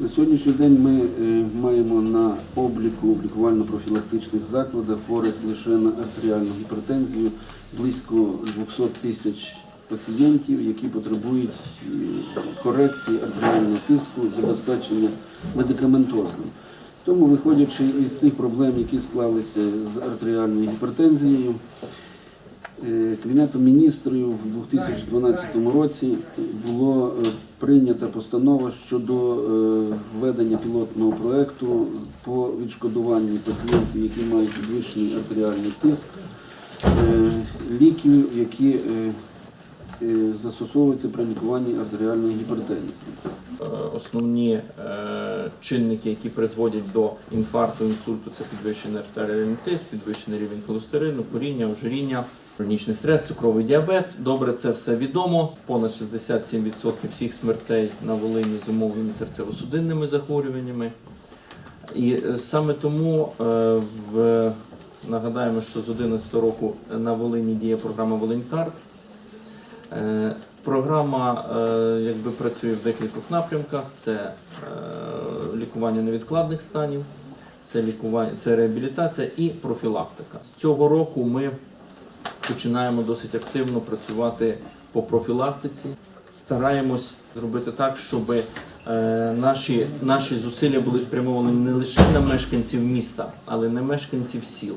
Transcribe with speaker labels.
Speaker 1: На сьогоднішній день ми е, маємо на обліку облікувально-профілактичних закладах хворих лише на артеріальну гіпертензію близько 200 тисяч пацієнтів, які потребують е, корекції артеріального тиску, забезпечення медикаментозним. Тому, виходячи із цих проблем, які склалися з артеріальною гіпертензією, Кабінетом міністрів в 2012 році було е, прийнята постанова щодо е, введення пілотного проекту по відшкодуванню пацієнтів, які мають підвищений артеріальний тиск, е, ліків, які е, е, застосовуються при лікуванні артеріальної гіпертензії.
Speaker 2: Е, Основні е, чинники, які призводять до інфаркту, інсульту, це підвищений артеріальний тиск, підвищений рівень холестерину, куріння, ожиріння, хронічний стрес, цукровий діабет. Добре, це все відомо. Понад 67% всіх смертей на Волині зумовлені серцево-судинними захворюваннями. І е, саме тому е, в, нагадаємо, що з 2011 року на Волині діє програма Волинькарт. Е, Програма якби працює в декількох напрямках: це лікування невідкладних станів, це лікування, це реабілітація і профілактика. Цього року ми починаємо досить активно працювати по профілактиці. Стараємось зробити так, щоб е, наші, наші зусилля були спрямовані не лише на мешканців міста, але й на мешканців сіл.